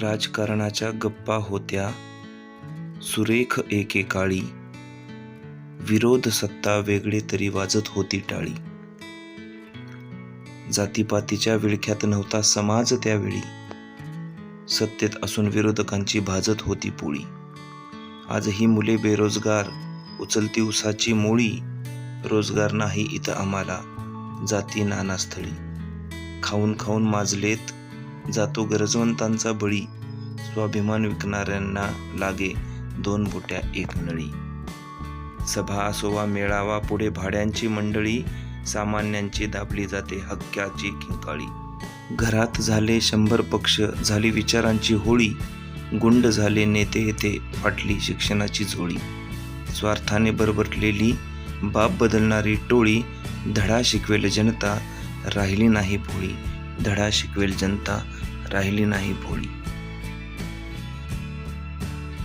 राजकारणाच्या गप्पा होत्या. सुरेख एकेकाळी विरोध सत्ता वेगळे तरी वाजत होती टाळी. जातीपातीच्या विळख्यात नव्हता समाज त्यावेळी. सत्तेत असून विरोधकांची भाजत होती पोळी. आजही मुले बेरोजगार उचलती उसाची मोळी रोजगार नाही इथं आम्हाला जाती नानास्थळी. खाऊन खाऊन माजलेत जातो गरजवंतांचा बळी. स्वाभिमान विकणाऱ्यांना लागे दोन बोट्या एक नळी. सभा असोवा मेळावा पुढे भाड्यांची मंडळी सामान्यांची दाबली जाते हक्काची किंकाळी. घरात झाले शंभर पक्ष झाली विचारांची होळी. गुंड झाले नेते येते फाटली शिक्षणाची झोळी. स्वार्थाने बरबरलेली बाप बदलणारी टोळी धडा शिकवेल जनता राहिली नाही भोळी धडा शिकवेल जनता राहिली नाही भोळी.